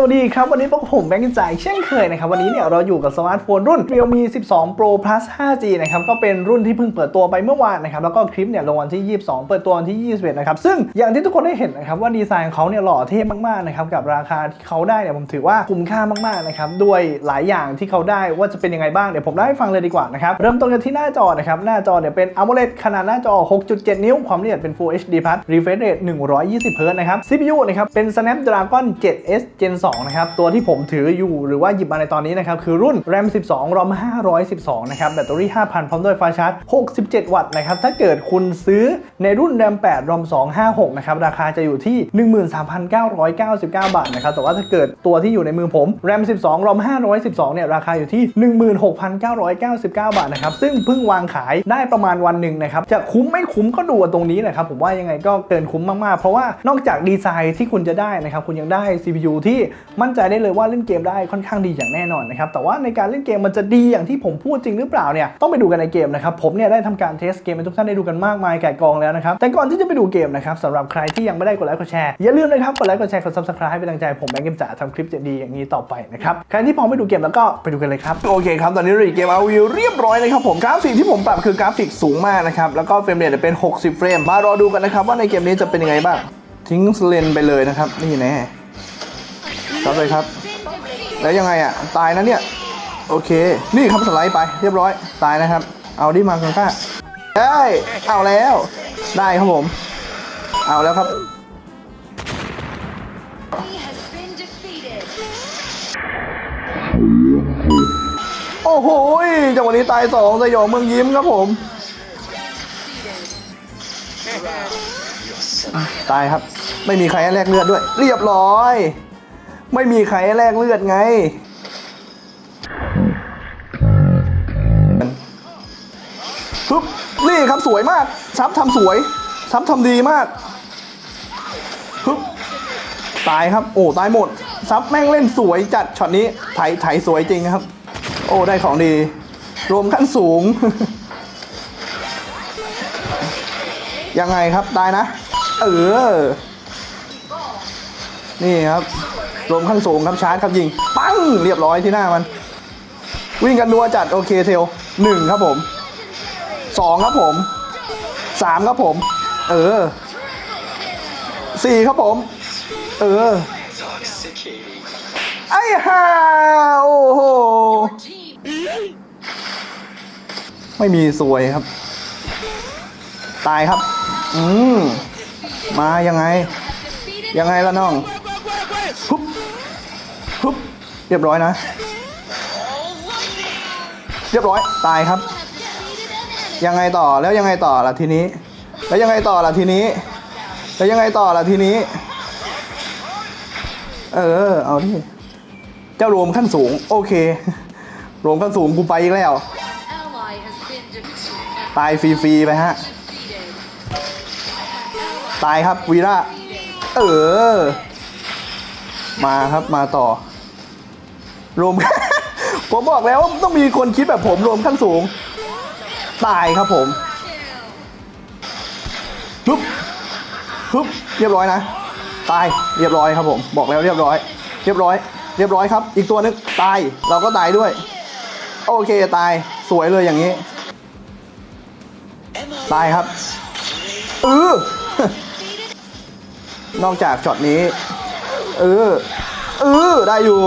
สวัสดีครับ วันนี้พวกผมแบงค์จ่ายเช่นเคยนะครับ วันนี้เนี่ยเราอยู่กับสมาร์ทโฟนรุ่น Realme 12 Pro Plus 5G นะครับ ก็เป็นรุ่นที่เพิ่งเปิดตัวไปเมื่อวานนะครับ แล้วก็คลิปเนี่ยลงวันที่ 22 เปิดตัววันที่ 21 นะครับ ซึ่งอย่างที่ทุกคนได้เห็นนะครับว่าดีไซน์ของเขาเนี่ยหล่อเท่มากๆนะครับ กับราคาที่เขาได้เนี่ยผมถือว่าคุ้มค่ามากๆนะครับ ด้วยหลายอย่างที่เขาได้ว่าจะเป็นยังไงบ้าง เดี๋ยวผมเล่าให้ฟังเลยดีกว่านะครับ เริ่มต้นกันที่หน้าจอนะครับ หน้าจอเนี่ยเป็น AMOLED ขนาดหน้าจอ 6.7 นิ้ว ความละเอียดเป็น Full HD Plus refresh rate 120 Hz นะครับ CPU นะครับเป็น Snapdragon 7S Gen 2นะครับ ตัวที่ผมถืออยู่หรือว่าหยิบมาในตอนนี้นะครับ คือรุ่น RAM 12 ROM 512 นะครับ แบตเตอรี่ 5,000 พร้อมด้วยไฟชาร์จ 67 วัตต์นะครับ ถ้าเกิดคุณซื้อในรุ่น RAM 8 ROM 256 นะครับ ราคาจะอยู่ที่ 13,999 บาทนะครับ แต่ว่าถ้าเกิดตัวที่อยู่ในมือผม RAM 12 ROM 512 เนี่ย ราคาอยู่ที่ 16,999 บาทนะครับ ซึ่งเพิ่งวางขายได้ประมาณวันหนึ่งนะครับ จะคุ้มไม่คุ้มก็ดูตรงนี้นะครับ ผมว่ายังไงก็เกินคุ้มมากๆ เพราะว่านอกจากดีไซน์ที่คุณจะได้นะครับ คุณยังได้ CPU ที่มั่นใจได้เลยว่าเล่นเกมได้ค่อนข้างดีอย่างแน่นอนนะครับแต่ว่าในการเล่นเกมมันจะดีอย่างที่ผมพูดจริงหรือเปล่าเนี่ยต้องไปดูกันในเกมนะครับผมเนี่ยได้ทำการเทสเกมให้ทุกท่านได้ดูกันมากมายแก่กองแล้วนะครับแต่ก่อนที่จะไปดูเกมนะครับสำหรับใครที่ยังไม่ได้กดไลค์กดแชร์อย่าลืมนะครับกดไลค์กดแชร์กด subscribe ให้เป็นกำลังใจผมแบงค์เกมจ๋าทำคลิปจะดีอย่างนี้ต่อไปนะครับใครที่พร้อมไปดูเกมแล้วก็ไปดูกันเลยครับโอเคครับตอนนี้เราอยู่เกมเอาวิวเรียบร้อยนะครับผมกราฟิกที่ผมปรับคือกราฟิกสูงมากนะครับแล้วก็เฟรมเรทเป็น 60 เฟรมมารอดูกันนะครับว่าในเกมนี้จะเป็นยังไงบ้างทิ้งเลนไปเลยนะครับนี่แน่ ครับเลยครับ แล้วยังไงอะ ตายนะเนี่ย โอเค นี่ครับสไลด์ไปเรียบร้อย ตายนะครับ เอาดิมาคุณค่าได้ เอาแล้ว ได้ครับผม เอาแล้วครับโอ้โหจังหวะนี้ตายสองสยองเมืองยิ้มครับผม ตายครับ ไม่มีใครแลกเลือดด้วย เรียบร้อย ไม่มีใครแลกเลือดไง ปึ๊บ นี่ครับสวยมาก ซับทำสวย ซับทำดีมาก ปึ๊บ ตายครับ โอ้ ตายหมด ซับแม่งเล่นสวยจัด ช็อตนี้ ไถ ไถสวยจริงครับ โอ้ ได้ของดี รวมขั้นสูง ยังไงครับ ตายนะ เออ นี่ครับ รวมขั้นสูงครับชาร์จครับยิง ปั้งเรียบร้อยที่หน้ามัน วิ่งกันนัวจัดโอเคเทลหนึ่งครับผมสองครับผมสามครับผม เออสี่ครับผม เออไอ้ห่าโอ้โหไม่มีสวยครับ ตายครับ อืมมายังไง ยังไงล่ะน้อง เรียบร้อยนะ เรียบร้อยตายครับ ยังไงต่อแล้วยังไงต่อล่ะทีนี้ แล้วยังไงต่อล่ะทีนี้ แล้วยังไงต่อล่ะทีนี้ เออเอาที่เจ้ารวมขั้นสูง โอเค รวมขั้นสูงกูไปอีกแล้ว ตายฟรีๆไปฮะ ตายครับวีระเออ มาครับมาต่อ รวม ผมบอกแล้วว่าต้องมีคนคิดแบบผมรวมขั้นสูง ตายครับผมฮึบฮึบเรียบร้อยนะ ตายเรียบร้อยครับผม บอกแล้วเรียบร้อย เรียบร้อย เรียบร้อยครับ อีกตัวนึงตายเราก็ตายด้วย โอเคตายสวยเลยอย่างนี้ ตายครับเออนอกจากช็อตนี้เออเออได้อยู่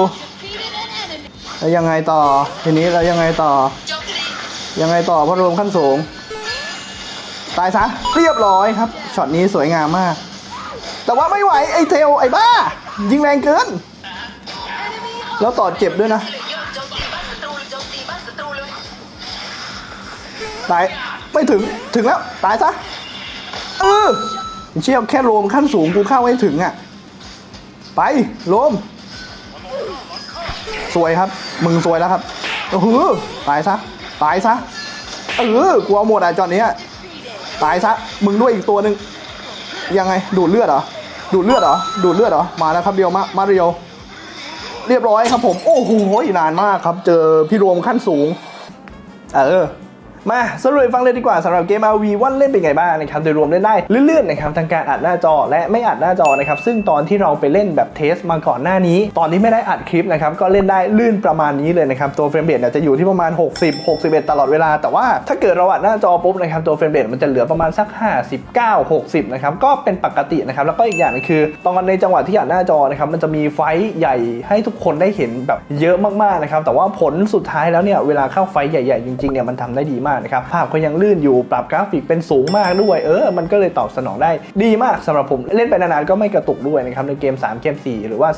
แล้วยังไงต่อ ทีนี้แล้วยังไงต่อ ยังไงต่อพระรวมขั้นสูง ตายซะเรียบร้อยครับ ช็อตนี้สวยงามมาก แต่ว่าไม่ไหว ไอ้เทลไอ้บ้า ยิงแรงเกิน แล้วต่อเจ็บด้วยนะ ตาย ไม่ถึง ถึงแล้ว ตายซะ เออเชี่ยแค่โลมขั้นสูงกูเข้าไม่ถึงอะ ไปโลม สวยครับ มึงสวยแล้วครับโอ้โหตายซะ ตายซะ เออกูเอาหมดอะจอนนี้ตายซะ มึงด้วยอีกตัวหนึ่งยังไง ดูดเลือดเหรอ ดูดเลือดเหรอ ดูดเลือดเหรอ มาแล้วครับเดียวมา มาเดียว เรียบร้อยครับผม โอ้โหนานมากครับ เจอพี่รวมขั้นสูง เออ มาสรุปฟังเลยดีกว่าสำหรับเกม RV ว่าเล่นเป็นไงบ้างนะครับโดยรวมเล่นได้ลื่นๆนะครับทั้งการอัดหน้าจอและไม่อัดหน้าจอนะครับซึ่งตอนที่เราไปเล่นแบบเทสมาก่อนหน้านี้ ตอนที่ไม่ได้อัดคลิปนะครับก็เล่นได้ลื่นประมาณนี้เลยนะครับตัวเฟรมเรทจะอยู่ที่ประมาณ 60 61 ตลอดเวลา แต่ว่าถ้าเกิดเราอัดหน้าจอปุ๊บนะครับตัวเฟรมเรทมันจะเหลือประมาณสัก 59 60นะครับก็เป็นปกตินะครับแล้วก็อีกอย่างนึงคือ ตอนในจังหวะที่อัดหน้าจอนะครับมันจะมีไฟใหญ่ให้ทุกคนได้เห็นแบบเยอะมากๆนะครับแต่ว่าผลสุดท้ายแล้วเนี่ยเวลาเข้าไฟใหญ่ๆจริงๆเนี่ยมันทำได้ดีมากนะครับภาพก็ยังลื่นอยู่ปรับกราฟิกเป็นสูงมากด้วยเออ มันก็เลยตอบสนองได้ดีมากสำหรับผมเล่นไปนานๆก็ไม่กระตุกด้วยนะครับในเกม 3 เกม 4 หรือว่า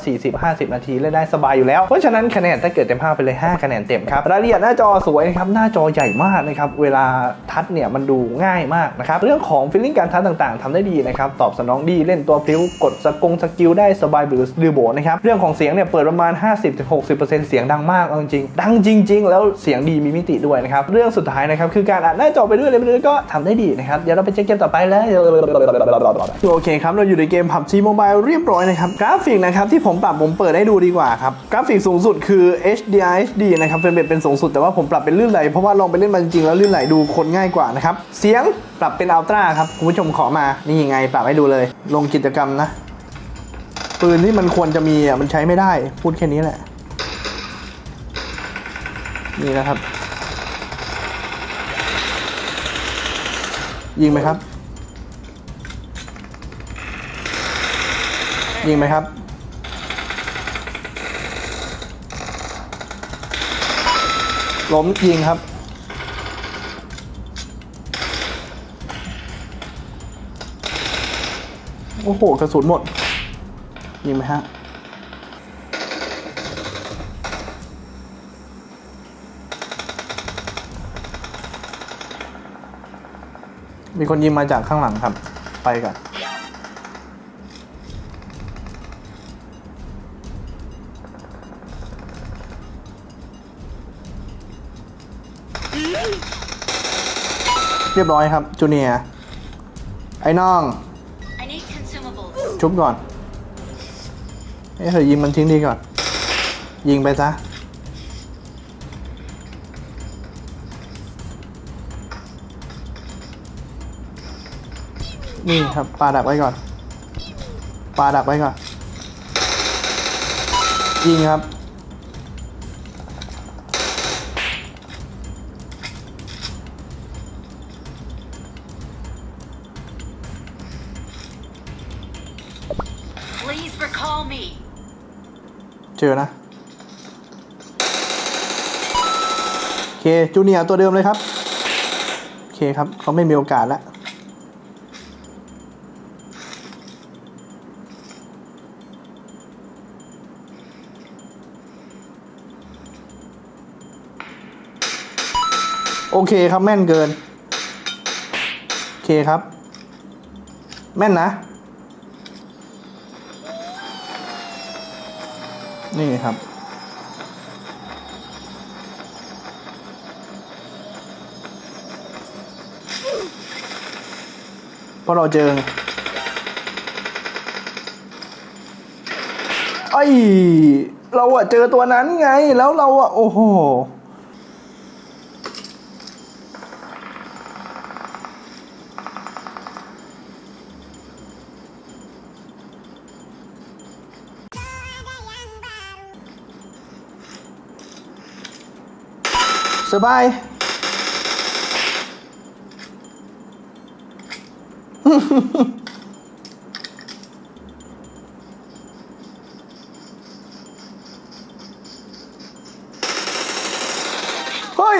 40-50 นาทีเล่นได้สบายอยู่แล้ว เพราะฉะนั้นคะแนนถ้าเกิดเต็มภาพไปเลย 5 คะแนนเต็มครับรายละเอียดหน้าจอสวยนะครับหน้าจอใหญ่มากนะครับเวลาทัชเนี่ยมันดูง่ายมากนะครับเรื่องของฟีลลิ่งการทัชต่างๆทำได้ดีนะครับตอบสนองดีเล่นตัวพลิ้วกดสกงสกิลได้สบายหรือดือโบนะครับเรื่องของเสียงเนี่ยเปิดประมาณ 50-60%เสียงดังมากจริงๆดังจริง ๆ แล้วเสียงดีมีมิติด้วยนะครับเรื่องสุดท้ายนะครับคือการอัดหน้าจอไปด้วยเลยไปด้วยก็ทำได้ดีนะครับเดี๋ยวเราไปเช็คเกมต่อไปเลยโอเคครับเราอยู่ในเกม PUBG Mobile เรียบร้อยนะครับกราฟิกนะครับที่ผมปรับผมเปิดให้ดูดีกว่าครับกราฟิกสูงสุดคือ HDR HD นะครับเฟรมเรทเป็นสูงสุดแต่ว่าผมปรับเป็นลื่นไหลเพราะว่าลองไปเล่นมาจริงแล้วลื่นไหลดูคนง่ายกว่านะครับเสียงปรับเป็นอัลตร้าครับคุณผู้ชมขอมานี่ยังไงปรับให้ดูเลย ลงกิจกรรมนะปืนที่มันควรจะมีอะมันใช้ไม่ได้พูดแค่นี้แหละนี่นะครับ ยิงไหมครับ ยิงไหมครับ ล้มยิงครับ โอ้โห กระสุนหมด ยิงไหมฮะ มีคนยิงมาจากข้างหลังครับ ไปกันเรียบร้อยครับจูเนียร์ไอ้น้อง I need consumables. ชุบก่อนเอ้ยเธอยิงมันทิ้งดีก่อน ยิงไปซะ นี่ครับปาดักไว้ก่อนปาดักไว้ก่อนยิงครับ Please recall me. เจอนะโอเคจูเนียร์ตัวเดิมเลยครับโอเคครับเขาไม่มีโอกาสแล้ว โอเคครับแม่นเกิน โอเคครับ แม่นนะ นี่ครับพราะเราเจอไอ้เราอะเจอตัวนั้นไง แล้วเราอะโอ้โห สบายเฮ้ย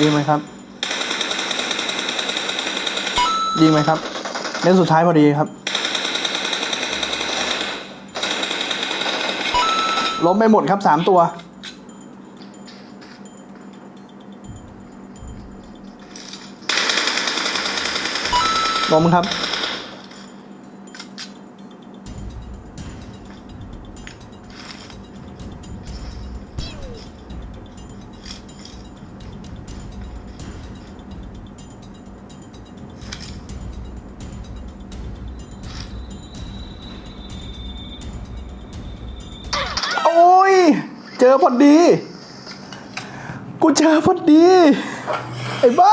ดีไหมครับ ดีไหมครับเล่นสุดท้ายพอดีครับ ล้มไปหมดครับสามตัว ล้มครับ เจอพอดี กูเจอพอดี ไอ้บ้า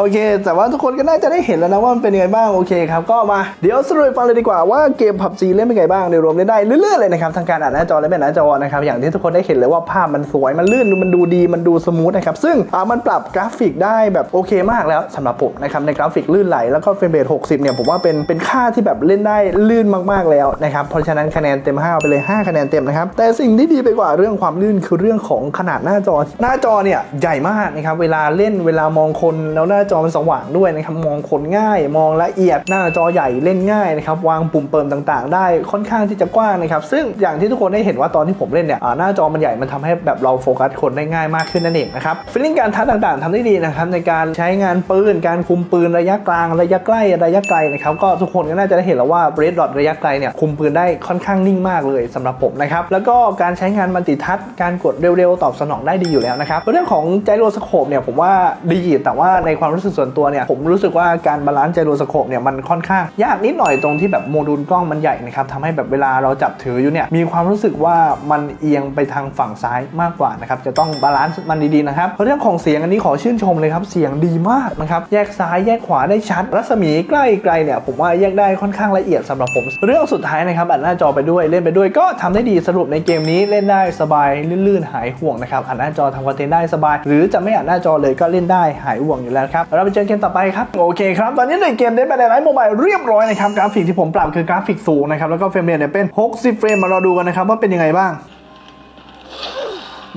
โอเค แต่ว่าทุกคนก็น่าจะได้เห็นแล้วนะว่ามันเป็นยังไงบ้างโอเคครับก็มาเดี๋ยวสรุปฟังเลยดีกว่าว่าเกม PUBG เล่นเป็นไงบ้างโดยรวมเล่นได้เรื่อยๆเลยนะครับทั้งการอ่านหน้าจอและเป็นหน้าจอนะครับอย่างที่ทุกคนได้เห็นเลยว่าภาพมันสวยมันลื่นมันดูดีมันดูสมูทนะครับซึ่งมันปรับกราฟิกได้แบบโอเคมากแล้วสำหรับผมนะครับในกราฟิกลื่นไหลแล้วก็เฟรมเรท60เนี่ยผมว่าเป็นเป็นค่าที่แบบเล่นได้ลื่นมากๆแล้วนะครับเพราะฉะนั้นคะแนนเต็ม5ไปเลย 5 คะแนนเต็มนะครับแต่สิ่งที่ดีไปกว่าเรื่องความลื่นคือเรื่องของขนาดหน้าจอ หน้าจอเนี่ยใหญ่มากนะครับเวลาเล่นเวลามองคนแล้วหน้าจอมันสว่างด้วยนะครับมองคนง่าย มองละเอียดหน้าจอใหญ่เล่นง่ายนะครับวางปุ่มเปิมต่างๆ ได้ค่อนข้างที่จะกว้างนะครับซึ่งอย่างที่ทุกคนได้เห็นว่าตอนที่ผมเล่นเนี่ยหน้าจอมันใหญ่มันทำให้แบบเราโฟกัสคนได้ง่ายมากขึ้นนั่นเองนะครับฟีลลิ่งการทัดต่างๆทำได้ดีนะครับในการใช้งานปืน การคุมปืนระยะกลางระยะใกล้ระยะไกลนะครับก็ทุกคนก็น่าจะได้เห็นแล้วว่าเรดดอทระยะไกลเนี่ยคุมปืนได้ค่อนข้างนิ่งมากเลยสำหรับผมนะครับแล้วก็การใช้งานมัลติทัชการกดเร็วๆ ตอบสนองได้ดีอยู่แล้วนะครับเรื่องของไจโรสโคปเนี่ยผมว่าดีแต่ว่าในความรู้สึกส่วนตัวเนี่ยผมรู้สึกว่าการบาลานซ์ไจโรสโคปเนี่ยมันค่อนข้างยากนิดหน่อยตรงที่แบบโมดูลกล้องมันใหญ่นะครับทำให้แบบเวลาเราจับถืออยู่เนี่ยมีความรู้สึกว่ามันเอียงไปทางฝั่งซ้ายมากกว่านะครับจะต้องบาลานซ์มันดีๆนะครับเรื่องของเสียงอันนี้ขอชื่นชมเลยครับเสียงดีมากนะครับแยกซ้ายแยกขวาได้ชัด รัศมีใกล้ไกลเนี่ยผมว่าแยกได้ค่อนข้างละเอียดสำหรับผม เรื่องสุดท้ายนะครับอัดหน้าจอไปด้วยเล่นไปด้วยก็ทำได้ดีสรุปในเกมนี้เล่นได้สบายลื่นๆหายห่วงนะครับอัดหน้าจอทำคอนเทนต์ได้สบาย หรือจะไม่อัดหน้าจอเลยก็เล่นได้หายห่วงอยู่แล้วครับเราไปเจอเกมต่อไปครับโอเคครับตอนนี้ในเกมได้ไปในไลฟ์โมบายเรียบร้อยนะครับกราฟิกที่ผมปรับคือกราฟิกสูงนะครับแล้วก็เฟรมเรทเนี่ยเป็น 60 เฟรมมารอดูกันนะครับว่าเป็นยังไงบ้าง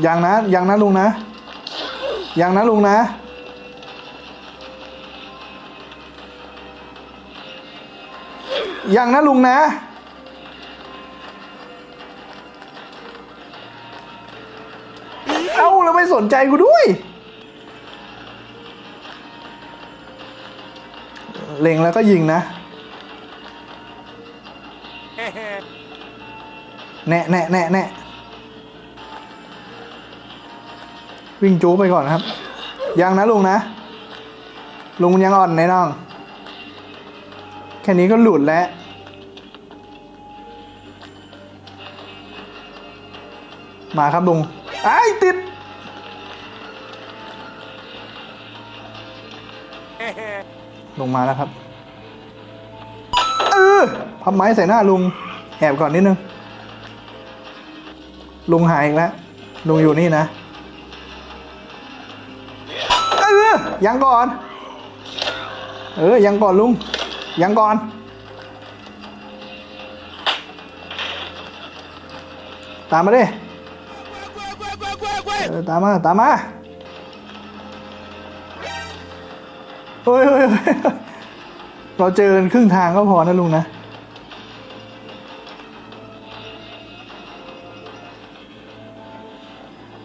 อยังนะอยังนะลุงนะอยังนะลุงนะอยังนะลุงนะเอ้าแล้วไม่สนใจกูด้วย เล็งแล้วก็ยิงนะ แน่แน่แน่แน่วิ่งจูไปก่อนครับ ยังนะลุงนะ ลุงยังอ่อนในน้อง แค่นี้ก็หลุดแล้วมาครับลุงไอ้ติด ลงมาแล้วครับเออพับไม้ใส่หน้าลุงแอบก่อนนิดนึง ลุงหายอีกแล้ว ลุงอยู่นี่นะเออยังก่อน เออยังก่อนลุง ยังก่อน ตามมาดิเออตามมา ตามมา เฮ้ยเฮ้ยเราเจอครึ่งทางก็พอนะลุงนะ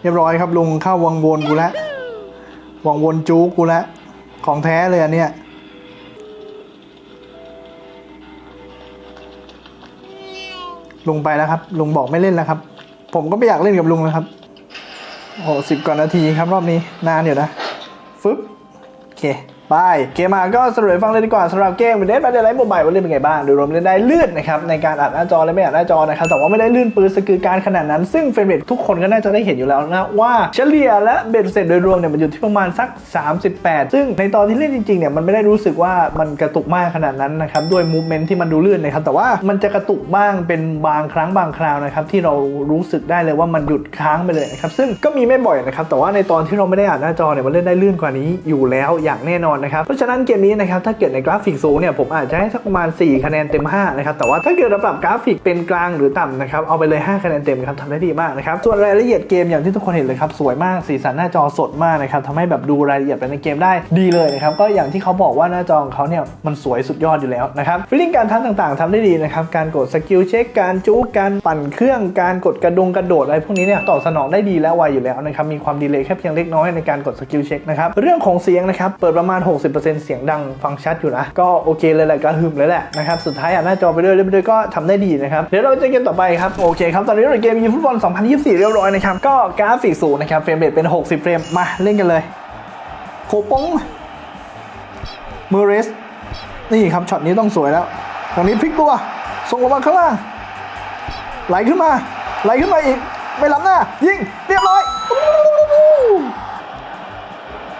เรียบร้อยครับลุงเข้าวังวนกูแล้ววังวนจูกูแล้วของแท้เลยอันเนี้ยลุงไปแล้วครับ ลุงบอกไม่เล่นแล้วครับ ผมก็ไม่อยากเล่นกับลุงแล้วครับ โอ้สิบกว่านาทีครับรอบนี้นานอยู่นะ ฟึบโอเค บายเกมมาก็สรุปฟังเลยดีกว่าสำหรับเกมเดนบัตเดอร์ไลท์โมบายว่าเล่นเป็นไงบ้างโดยรวมเล่นได้ลื่นนะครับในการอัดหน้าจอและไม่อัดหน้าจอนะครับแต่ว่าไม่ได้ลื่นปืนสกิลการขนาดนั้น ซึ่งเฟรมเรททุกคนก็น่าจะได้เห็นอยู่แล้วนะว่าเฉลี่ยและเบ็ดเสร็จโดยรวมเนี่ยมันอยู่ที่ประมาณสัก 38 ซึ่งในตอนที่เล่นจริงๆเนี่ยมันไม่ได้รู้สึกว่ามันกระตุกมากขนาดนั้นนะครับด้วยมูฟเมนต์ที่มันดูลื่นนะครับแต่ว่ามันจะกระตุกบ้างเป็นบางครั้งบางคราวนะครับที่เรารู้สึกได้เลยว่ามันหยุดค้างไปเลยนะครับซึ่งก็มีไม่บ่อยนะครับแต่ว่าในตอนที่เราไม่ได้อ่านหน้าจอเนี่ยมันเล่นได้ลื่นกว่านี้อยู่แล้วอย่างแน่นอนนะครับ เพราะฉะนั้นเกมนี้นะครับถ้าเกิดในกราฟิกสูงเนี่ยผมอาจจะให้สักประมาณ 4 คะแนนเต็ม 5 นะครับ แต่ว่าถ้าเกิดเราปรับกราฟิกเป็นกลางหรือต่ำนะครับเอาไปเลย 5 คะแนนเต็มครับทำได้ดีมากนะครับส่วนรายละเอียดเกมอย่างที่ทุกคนเห็นเลยครับสวยมากสีสันหน้าจอสดมากนะครับทำให้แบบดูรายละเอียดไปในเกมได้ดีเลยนะครับก็อย่างที่เขาบอกว่าหน้าจอของเขาเนี่ยมันสวยสุดยอดอยู่แล้วนะครับฟีลลิ่งการทันต่างๆทำได้ดีนะครับการกดสกิลเช็คการจู๊การปั่นเครื่องการกดกระดงกระโดดอะไรพวกนี้เนี่ยตอบสนองได้ดีและไวอยู่แล้วนะครับมีความดีเลย์แค่เพียงเล็กน้อยในการกดสกิลเช็คนะครับเรื่องของเสียงนะครับเปิดประมาณ60%เสียงดังฟังชัดอยู่นะ ก็โอเคเลยแหละกระหึ่มเลยแหละนะครับสุดท้ายอะหน้าจอไปด้วยเล่นไปด้วยก็ทำได้ดีนะครับเดี๋ยวเราจะเกมต่อไปครับโอเคครับตอนนี้เราเกมยิงฟุตบอล 2024 เรียบร้อยนะครับก็กราฟิกสูงนะครับเฟรมเรทเป็น 60 เฟรมมาเล่นกันเลย โคปงมือเรสนี่ครับช็อตนี้ต้องสวยแล้วตรงนี้พลิกตัวส่งลงมาข้างล่างไหลขึ้นมา ไหลขึ้นมาอีก ไม่ล้ำหน้า ยิง เรียบร้อย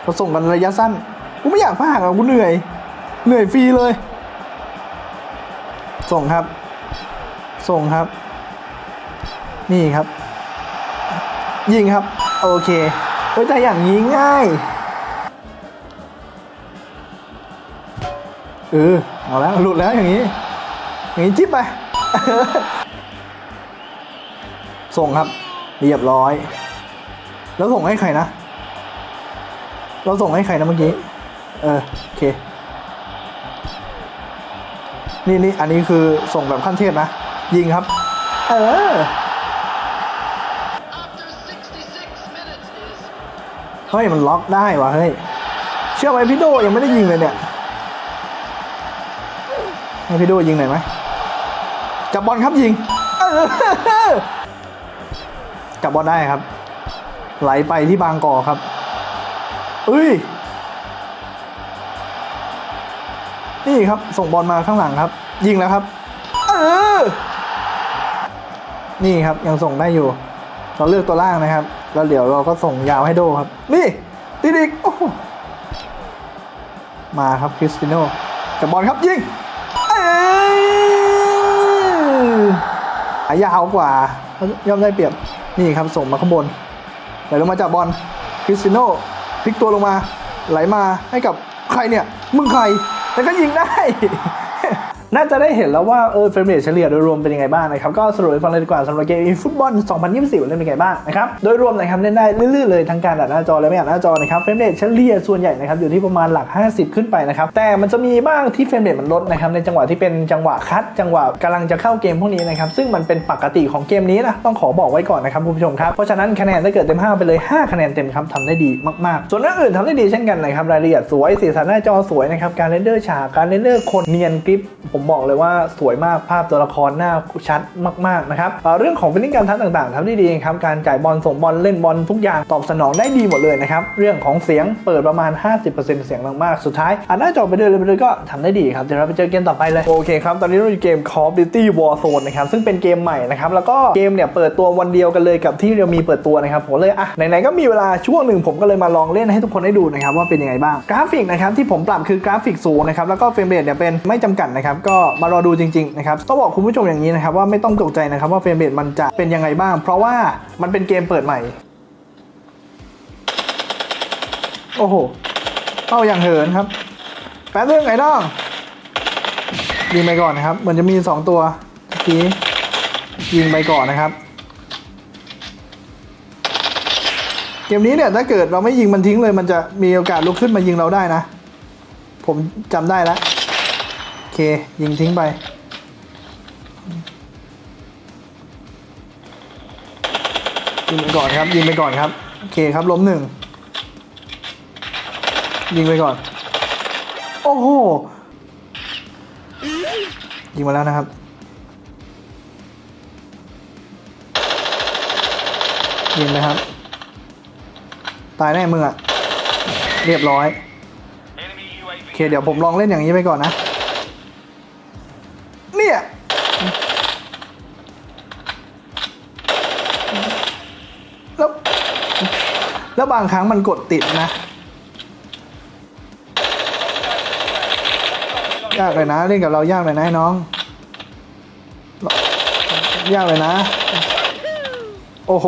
เขาส่งกันระยะสั้น กูไม่อยากพากอะกูเหนื่อย เหนื่อยฟรีเลย ส่งครับ ส่งครับ นี่ครับ ยิงครับ โอเคเฮ้ยแต่อย่างนี้ง่าย เออ เอาแล้ว หลุดแล้วอย่างนี้ อย่างนี้จิ๊บไป ส่งครับ เรียบร้อย แล้วส่งให้ใครนะ เราส่งให้ใครนะเมื่อกี้ เออโอเค นี่นี่อันนี้คือส่งแบบขั้นเทพนะ ยิงครับ เออเฮ้ย มันล็อกได้วะเฮ้ย เชื่อไหมพี่โดยังไม่ได้ยิงเลยเนี่ยให้พี่โดยิงหน่อยไหมจับบอลครับยิงจับบอลได้ครับ ไหลไปที่บางกอกครับเอ้ย นี่ครับ ส่งบอลมาข้างหลังครับ ยิงแล้วครับ เออ นี่ครับยังส่งได้อยู่ เราเลือกตัวล่างนะครับ แล้วเดี๋ยวเราก็ส่งยาวให้โดครับ นี่ติดอีกโอ้มาครับคริสติโน่จับบอลครับยิงเอ้ยอายาวกว่า ย่อมได้เปรียบ นี่ครับส่งมาข้างบนไหลลงมาจากบอลคริสติโน่พลิกตัวลงมา ไหลมาให้กับใครเนี่ย มึงใคร แล้วก็ยิงได้ น่าจะได้เห็นแล้วว่าเออเฟรมเรทเฉลี่ยโดยรวมเป็นยังไงบ้างนะครับก็สรุปให้ฟังเลยดีกว่าสำหรับเกมฟุตบอล 2024เล่นเป็นยังไงบ้างนะครับโดยรวมนะครับเล่นได้ลื่นๆเลยทั้งการอัดหน้าจอและไม่อัดหน้าจอนะครับเฟรมเรทเฉลี่ยส่วนใหญ่นะครับอยู่ที่ประมาณหลัก 50 ขึ้นไปนะครับแต่มันจะมีบ้างที่เฟรมเรทมันลดนะครับในจังหวะที่เป็นจังหวะคัด จังหวะกำลังจะเข้าเกมพวกนี้นะครับซึ่งมันเป็นปกติของเกมนี้นะต้องขอบอกไว้ก่อนนะครับคุณผู้ชมครับเพราะฉะนั้นคะแนนถ้าเกิดเต็ม 5 ไปเลย 5 คะแนนเต็มครับทำได้ดีมากๆ ส่วนเรื่องอื่นทำได้ดีเช่นกันนะครับรายละเอียดสวยสีสันหน้าจอสวยนะครับการเรนเดอร์ฉากการเรนเดอร์คนเนียนกริปผมบอกเลยว่าสวยมากภาพตัวละครหน้าชัดมากๆนะครับเรื่องของฟิลลิ่งการทัชต่างๆทำได้ดีครับการจ่ายบอลส่งบอลเล่นบอลทุกอย่างตอบสนองได้ดีหมดเลยนะครับเรื่องของเสียงเปิดประมาณ 50%เสียงดังมากสุดท้ายอันหน้าจอไปเรื่อยๆไปเรื่อยก็ทำได้ดีครับเดี๋ยวเราไปเจอเกมต่อไปเลยโอเคครับตอนนี้เราอยู่เกม Call of Duty Warzone นะครับซึ่งเป็นเกมใหม่นะครับแล้วก็เกมเนี่ยเปิดตัววันเดียวกันเลยกับที่เรามีเปิดตัวนะครับผมเลยอะไหนๆก็มีเวลาช่วงหนึ่งผมก็เลยมาลองเล่นให้ทุกคนได้ดูนะครับว่าเป็นยังไงบ้างกราฟิกนะครับที่ผมปรับคือกราฟิกสูงนะครับแล้วก็เฟรมเรทเนี่ยเป็นไม่จำกัดนะครับก็มารอดูจริงๆนะครับต้องบอกคุณผู้ชมอย่างนี้นะครับว่าไม่ต้องตกใจนะครับว่าเฟรมเรทมันจะเป็นยังไงบ้าง เพราะว่ามันเป็นเกมเปิดใหม่ โอ้โหเข้าอย่างเหินครับ แป๊บนึงไอ้น้องยิงไปก่อนนะครับ เหมือนจะมี 2 ตัวเมื่อกี้ยิงไปก่อนนะครับ เกมนี้เนี่ยถ้าเกิดเราไม่ยิงมันทิ้งเลย มันจะมีโอกาสลุกขึ้นมายิงเราได้นะ ผมจำได้แล้ว เค ยิงทิ้งไป ยิงไปก่อนครับ ยิงไปก่อนครับ โอเคครับล้มหนึ่ง ยิงไปก่อน โอ้โห ยิงมาแล้วนะครับยิงไหมครับ ตายแน่มึงอะเรียบร้อย โอเค เดี๋ยวผมลองเล่นอย่างนี้ไปก่อนนะ เนี่ย แล้ว แล้ว บางครั้งมันกดติดนะ ยากเลยนะ เล่นกับเรายากเลยนะน้อง ยากเลยนะ โอ้โห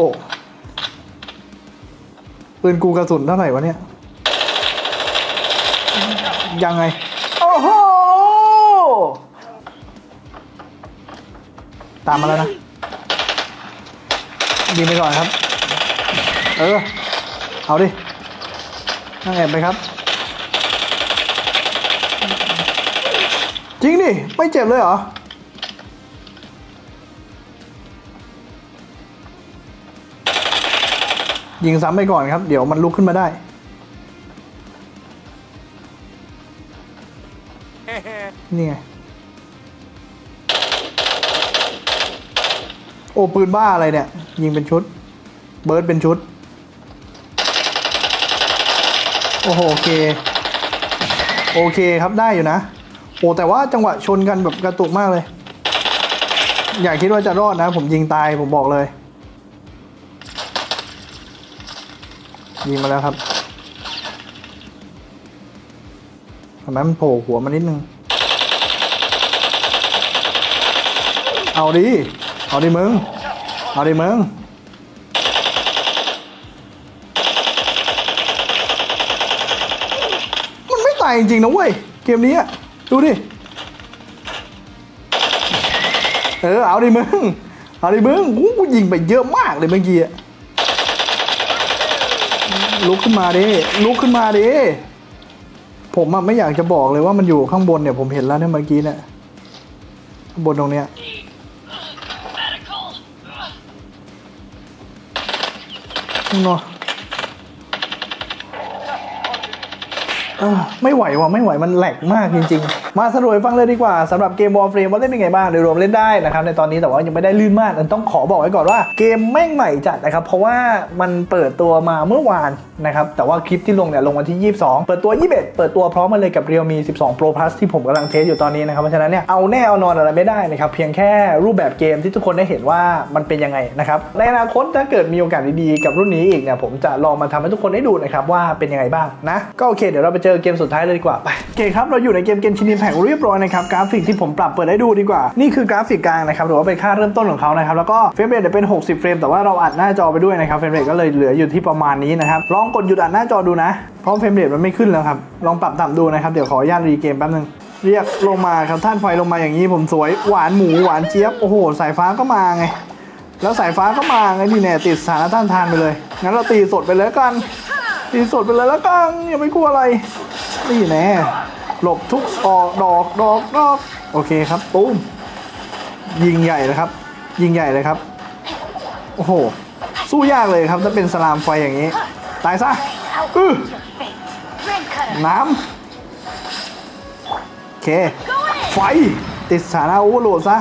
ปืนกูกระสุนเท่าไหร่วะเนี่ย ยังไง โอ้โห ตามมาแล้วนะยิงไปก่อนครับ เออ เอาดิ นั่งแอบไปครับ จริงดิ ไม่เจ็บเลยเหรอ ยิงซ้ำไปก่อนครับ เดี๋ยวมันลุกขึ้นมาได้ นี่ไง โอ้ ปืนบ้าอะไรเนี่ย ยิงเป็นชุด เบิร์ดเป็นชุด อ้โหโอเค โอเคครับได้อยู่นะ โอ้แต่ว่าจังหวะชนกันแบบกระตุกมากเลย อย่าคิดว่าจะรอดนะ ผมยิงตายผมบอกเลย ยิงมาแล้วครับทำไมมันโผล่หัวมานิดนึง เอาดีเอาดีมึง เอาดีมึงายจริงๆนะเว้ย เกมนี้อะดูดิ เออ เอาดิมึง เอาดิมึงกูกูยิงไปเยอะมากเลยเมื่อกี้อะลุกขึ้นมาดิ ลุกขึ้นมาดิ ผมอะไม่อยากจะบอกเลยว่ามันอยู่ข้างบนเนี่ยผมเห็นแล้วเนี่ยเมื่อกี้เนี่ยข้างบนตรงเนี้ยเนาะ ไม่ไหวว่ะไม่ไหวมันแหลกมากจริง ๆ มาสรุปฟังเลยดีกว่าสำหรับเกม Warframe ว่าเล่นเป็นไงบ้างโดยรวมเล่นได้นะครับในตอนนี้แต่ว่ายังไม่ได้ลื่นมากต้องขอบอกไว้ก่อนว่าเกมแม่งใหม่จัดนะครับเพราะว่ามันเปิดตัวมาเมื่อวานนะครับแต่ว่าคลิปที่ลงเนี่ยลงวันที่ 22 เปิดตัว 21 เปิดตัวพร้อมมาเลยกับ Realme 12 Pro Plus ที่ผมกำลังเทสอยู่ตอนนี้นะครับเพราะฉะนั้นเนี่ยเอาแน่เอานอนอะไรไม่ได้นะครับเพียงแค่รูปแบบเกมที่ทุกคนได้เห็นว่ามันเป็นยังไงนะครับในอนาคตถ้าเกิดมีโอกาสดีๆกับรุ่นนี้อีกเนี่ยผมจะลองมาทำให้ทุกคนได้ดูนะครับว่าเป็นยังไงบ้างนะก็โอเคเดี๋ยวเราไปเจอเกมสุดท้ายเลยดีกว่าไปโอเคครับ เราอยู่ในเกมเกมชินินแพ็กเรียบร้อยนะครับกราฟิกที่ผมปรับเปิดให้ดูดีกว่า นี่คือกราฟิกกลางนะครับหรือว่าเป็นค่าเริ่มต้นของเขานะครับแล้วก็เฟรมเรทเป็น 60 เฟรมแต่ว่าเราอัดหน้าจอไปด้วยนะครับเฟรมเรทก็เลยเหลืออยู่ที่ประมาณนี้นะครับลองกดหยุดอัดหน้าจอดูนะเพราะเฟรมเรทมันไม่ขึ้นแล้วครับลองปรับต่ำดูนะครับเดี๋ยวขออนุญาตรีเกมแป๊บนึงเรียกลงมาครับท่านไฟลงมาอย่างนี้ผมสวยหวานหมูหวานเจี๊ยบโอ้โห สายฟ้าก็มาไง แล้วสายฟ้าก็มาไงนี่แน่ติดสานต้านทานไปเลยงั้นเราตีสดไปเลยกัน ตีสดไปเลยแล้วกันอย่าไม่กลัวอะไร นี่แน่หลบทุกออกดอกดอกดอกโอเคครับตุ้มยิงใหญ่เลยครับ ยิงใหญ่เลยครับ โอ้โห สู้ยากเลยครับถ้าเป็นสลามไฟอย่างนี้ ตายซะอือน้ำโอเค ไฟ ติดสถานะโอเวอร์โหลดซะ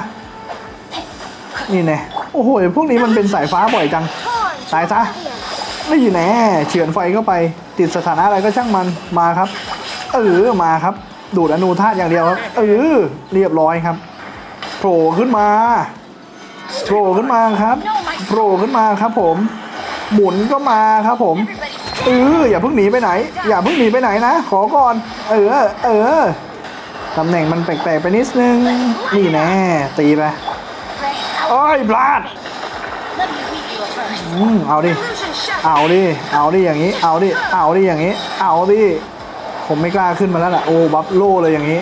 นี่แน่โอ้โห พวกนี้มันเป็นสายฟ้าบ่อยจัง ตายซะ ไม่แน่เฉือนไฟเข้าไป ติดสถานะอะไรก็ช่างมันมาครับ เออมาครับ ดูดอนูธาตุอย่างเดียวครับเออเรียบร้อยครับโผล่ขึ้นมาโผล่ขึ้นมาครับโผล่ขึ้นมาครับผม หมุนก็มาครับผมเอออย่าเพิ่งหนีไปไหน อย่าเพิ่งหนีไปไหนนะ ขอก่อน เออ เออตำแหน่งมันแปลกๆไปนิดนึง นี่แน่ตีไปโอ้ยพลาด อืมเอาดิ เอาดิ เอาดิอย่างนี้ เอาดิ เอาดิอย่างนี้ เอาดิ ผมไม่กล้าขึ้นมาแล้วล่ะ โอ้บัฟโลเลยอย่างนี้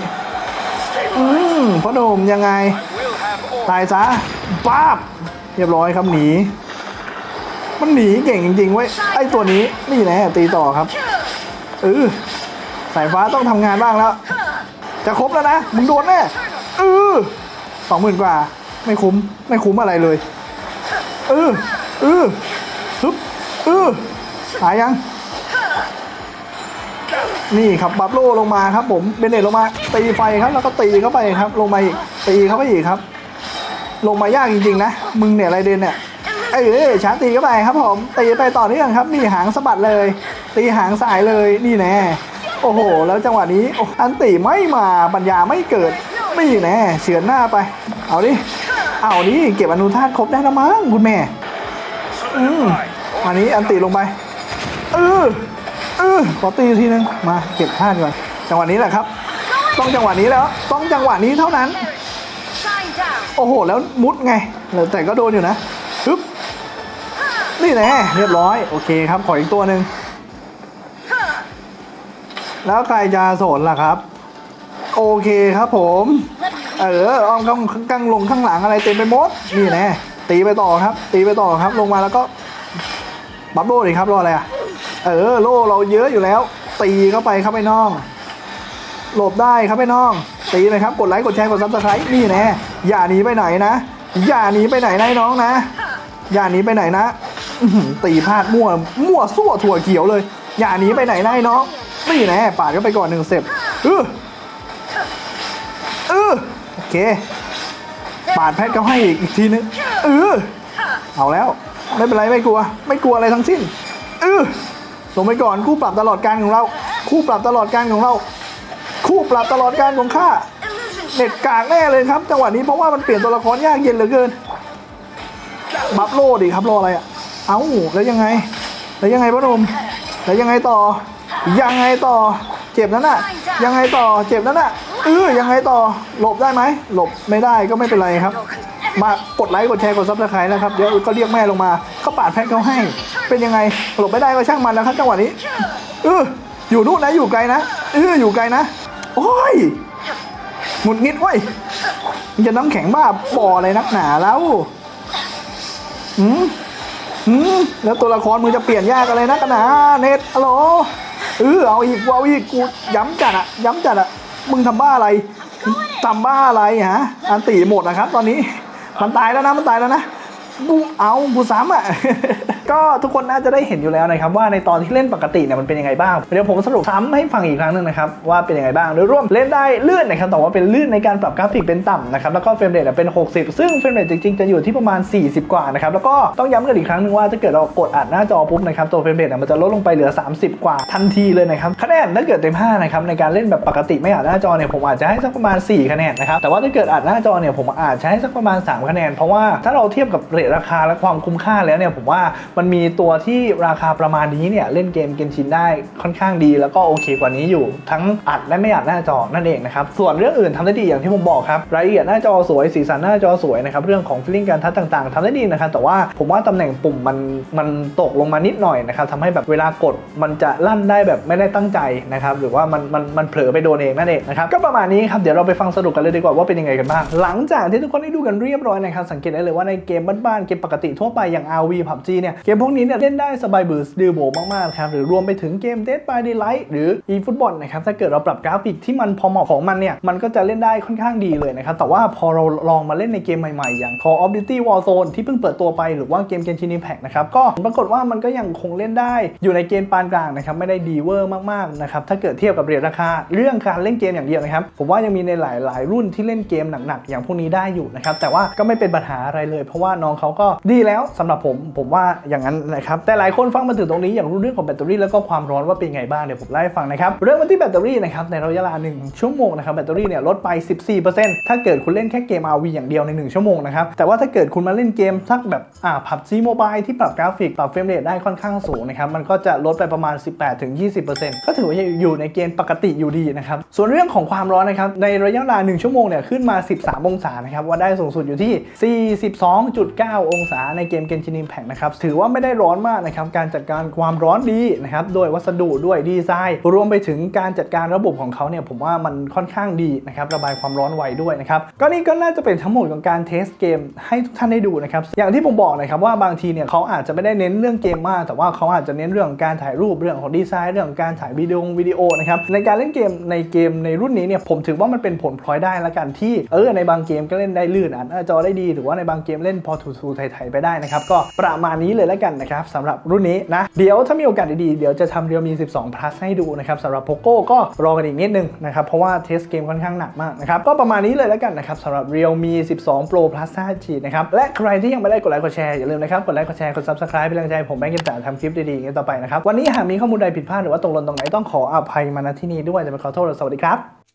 อืมพ่อหนุ่มยังไง ตายซะป้าบ เรียบร้อยครับหนี มันหนีเก่งจริงๆเว้ย ไอตัวนี้นี่แน่ตีต่อครับเออสายฟ้าต้องทำงานบ้างแล้ว จะครบแล้วนะ มึงโดนแน่เออสองหมื่นกว่า ไม่คุ้ม ไม่คุ้มอะไรเลยเออ เออฮึบเออหายยัง นี่ครับบับโลลงมาครับ ผมเบนเนตลงมา ตีไฟครับ แล้วก็ตีเข้าไปครับ ลงมาอีกตีเข้าไปอีกครับ ลงมายากจริงๆนะมึงเนี่ยอะไรเดนเนี่ยเอ้ยชาร์จตีเข้าไปครับผมตีไปต่อเนื่องครับนี่หางสะบัดเลย ตีหางสายเลยนี่แน่โอ้โห แล้วจังหวะนี้อันตีไม่มาปัญญาไม่เกิดนี่แน่เฉือนหน้าไป เอาดิเอาดิเก็บอนุธาตุครบได้แล้วมั้งคุณแม่ อืมอันนี้อันตีลงไปเออเออขอตีทีนึงมาเก็บธาตุก่อนจังหวะนี้แหละครับ ต้องจังหวะนี้แล้ว ต้องจังหวะนี้เท่านั้น โอ้โห แล้วมุดไงแต่ก็โดนอยู่นะฮึบนี่แน่เรียบร้อย โอเคครับ ขออีกตัวหนึ่งแล้วใครจะสนล่ะครับ โอเคครับผม เอออ้อมข้างข้างลงข้างหลังอะไรเต็มไปหมด นี่แน่ ตีไปต่อครับ ตีไปต่อครับ ลงมาแล้วก็บับโล่ดิครับรออะไรอะ เออโล่เราเยอะอยู่แล้ว ตีเข้าไปครับไอ้น้อง หลบได้ครับไอ้น้อง ตีเลยครับ กดไลค์กดแชร์กดซับสไครต์นี่แน่อย่าหนีไปไหนนะ อย่าหนีไปไหนนะน้องนะ อย่าหนีไปไหนนะตีพลาดมั่วมั่วซั่วถั่วเขียวเลย อย่าหนีไปไหนนะน้องนี่แน่ปาดเข้าไปก่อนหนึ่งเสร็จเออเออโอเค ปาดแพทย์เขาให้อีกอีกทีนึงเออเอาแล้ว ไม่เป็นไรไม่กลัว ไม่กลัวอะไรทั้งสิ้นเออลงไปก่อนคู่ปรับตลอดการของเรา คู่ปรับตลอดการของเรา คู่ปรับตลอดการของข้าเน็ตกากแน่เลยครับ จังหวะนี้เพราะว่ามันเปลี่ยนตัวละครยากเย็นเหลือเกินบัฟโลดิครับรออะไรอะเอ้าแล้วยังไง แล้วยังไงพ่อหนุ่มแล้วยังไงต่อ ยังไงต่อ เจ็บนั่นน่ะ ยังไงต่อเจ็บนั่นน่ะ เออยังไงต่อหลบได้ไหมหลบไม่ได้ก็ไม่เป็นไรครับ มากดไลค์กดแชร์กดซับสไครต์นะครับเดี๋ยวก็เรียกแม่ลงมาก็ปาดแพ็คเขาให้ เป็นยังไงหลบไม่ได้ก็ช่างมันนะครับจังหวะนี้เอออยู่นู่นนะอยู่ไกลนะเอออยู่ไกลนะ โอ้ยหงุดหงิดเว้ยมันจะน้ำแข็งบ้าบ่ออะไรนักหนาแล้วอืมอืมแล้วตัวละครมึงจะเปลี่ยนยากอะไรนักหนาเน็ตฮัลโหลเออเอาอีกกูเอาอีกกูย้ำจัดอะย้ำจัดอะ มึงทำบ้าอะไรทำบ้าอะไรฮะ อันตีหมดนะครับ ตอนนี้ มันตายแล้วนะ มันตายแล้วนะ บูเอาบูซ้ำอะ ก็ทุกคนน่าจะได้เห็นอยู่แล้วนะครับว่าในตอนที่เล่นปกติเนี่ยมันเป็นยังไงบ้าง เดี๋ยวผมสรุปซ้ำให้ฟังอีกครั้งหนึ่งนะครับว่าเป็นยังไงบ้างโดยรวมเล่นได้ลื่นนะครับแต่ว่าเป็นลื่นในการปรับกราฟิกเป็นต่ำนะครับแล้วก็เฟรมเรทเป็น 60 ซึ่งเฟรมเรทจริงๆ จะอยู่ที่ประมาณ 40 กว่านะครับแล้วก็ต้องย้ำกันอีกครั้งหนึ่งว่าถ้าเกิดเรากดอัดหน้าจอปุ๊บนะครับตัวเฟรมเรทมันจะลดลงไปเหลือ 30 กว่าทันทีเลยนะครับคะแนนถ้าเกิดเต็ม5นะครับในการเล่นแบบปกติไม่อัดหน้าจอเนี่ยผมอาจจะให้สักประมาณ 4 คะแนนนะครับแต่ว่าถ้าเกิดอัดหน้าจอเนี่ยผมอาจจะให้สักประมาณ 3 คะแนน เพราะว่าถ้าเราเทียบกับเรทราคาและความคุ้มค่าแล้วเนี่ยผมว่ามันมีตัวที่ราคาประมาณนี้เนี่ยเล่นเกมเกนชินได้ค่อนข้างดี แล้วก็โอเคกว่านี้อยู่ ทั้งอัดและไม่อัดหน้าจอนั่นเองนะครับส่วนเรื่องอื่นทำได้ดีอย่างที่ผมบอกครับรายละเอียดหน้าจอสวยสีสันหน้าจอสวยนะครับเรื่องของฟิลลิ่งการทัชต่างๆทำได้ดีนะครับแต่ว่าผมว่าตำแหน่งปุ่มมันมันตกลงมานิดหน่อยนะครับทำให้แบบเวลากดมันจะลั่นได้แบบไม่ได้ตั้งใจนะครับหรือว่ามันมันมันเผลอไปโดนเองนั่นเองนะครับก็ประมาณนี้ครับเดี๋ยวเราไปฟังสรุปกันเลยดีกว่าว่าเป็นยังไงกันบ้างหลังจากที่ทุกคนได้ดูกันเรียบร้อยนะครับสังเกตได้เลยว่าในเกมบ้านๆเกมปกติทั่วไปอย่าง RV PUBG เนี่ยเกมพวกนี้เนี่ยเล่นได้สบายบือสดือโบมากๆครับ หรือรวมไปถึงเกม Dead by Daylight หรือ eFootball นะครับ ถ้าเกิดเราปรับกราฟิกที่มันพอเหมาะของมันเนี่ย มันก็จะเล่นได้ค่อนข้างดีเลยนะครับ แต่ว่าพอเราลองมาเล่นในเกมใหม่ๆ อย่าง Call of Duty Warzone ที่เพิ่งเปิดตัวไปหรือว่าเกม Genshin Impact นะครับ ก็ปรากฏว่ามันก็ยังคงเล่นได้อยู่ในเกณฑ์ปานกลางนะครับ ไม่ได้ดีเวอร์มากๆนะครับ ถ้าเกิดเทียบกับเรียราคา เรื่องการเล่นเกมอย่างเดียวนะครับ ผมว่ายังมีในหลาย ๆ รุ่นที่เล่นเกมหนัก ๆ อย่างพวกนี้ได้อยู่นะครับ แต่ว่าก็ไม่เป็นปัญหาอะไรเลย เพราะว่าน้องเขาก็ดีแล้วสำหรับผมผมว่าอย่างนั้นนะครับแต่หลายคนฟังมาถึงตรงนี้อยากรู้เรื่องของแบตเตอรี่แล้วก็ความร้อนว่าเป็นไงบ้างเดี๋ยวผมเล่าให้ฟังนะครับเริ่มกันที่แบตเตอรี่นะครับในระยะเวลา1ชั่วโมงนะครับแบตเตอรี่เนี่ยลดไป 14%ถ้าเกิดคุณเล่นแค่เกม RV อย่างเดียวใน 1 ชั่วโมงนะครับแต่ว่าถ้าเกิดคุณมาเล่นเกมสักแบบอ่าผับซีโมบายที่ปรับกราฟิกปรับเฟรมเรทได้ค่อนข้างสูงนะครับมันก็จะลดไปประมาณ 18-20%ก็ถือว่าอยู่ในเกณฑ์ปกติอยู่ดีนะครับส่วนเรื่องของความร้อนนะครับในระยะเวลา 1 ชั่วโมงเนี่ยขึ้นมา 13 องศานะครับว่าได้สูงสุดอยู่ที่ 42.9 องศาในเกม Genshin Impact นะครับถือว่าไม่ได้ร้อนมากนะครับการจัดการความร้อนดีนะครับโดยวัสดุด้วยดีไซน์ รวมไปถึงการจัดการระบบของเขาเนี่ยผมว่ามันค่อนข้างดีนะครับระบายความร้อนไวด้วยนะครับก็นี่ก็น่าจะเป็นทั้งหมดของการเทสเกมให้ทุกท่านได้ดูนะครับอย่างที่ผมบอกนะครับว่าบางทีเนี่ยเขาอาจจะไม่ได้เน้นเรื่องเกมมาก แต่ว่าเขาอาจจะเน้นเรื่องการถ่ายรูปเรื่องของดีไซน์เรื่องการถ่ายวิดีโอวิดีโอนะครับในการเล่นเกมในเกมในรุ่นนี้เนี่ยผมถือว่ามันเป็นผลพลอยได้ละกันที่เออในบางเกมก็เล่นได้ลื่นอ่านหน้าจอได้ดี หรือว่าในบางเกมเล่นพอทูทูไทยๆไปได้นะครับก็ประมาณนี้เลยละกันนะครับสำหรับรุ่นนี้นะ เดี๋ยวถ้ามีโอกาสดีๆ เดี๋ยวจะทำเรียวมี 12 plus ให้ดูนะครับสำหรับ Poco ก็รอกันอีกนิดนึงนะครับเพราะว่าเทสเกมค่อนข้างหนักมากนะครับก็ประมาณนี้เลยและกันนะครับสำหรับ Realme 12 Pro Plus 5G นะครับและใครที่ยังไม่ได้กดไลค์กดแชร์อย่าลืมนะครับกดไลค์กดแชร์กด Subscribe เป็นกำลังใจผมแบงค์กินแต่ทำคลิปดีๆอย่างนี้ต่อไปนะครับวันนี้หากมีข้อมูลใดผิดพลาดหรือว่าตกหล่นตรงไหนต้องขออภัยมาณที่นี้ด้วยจะไปขอโทษและสวัสดีครับ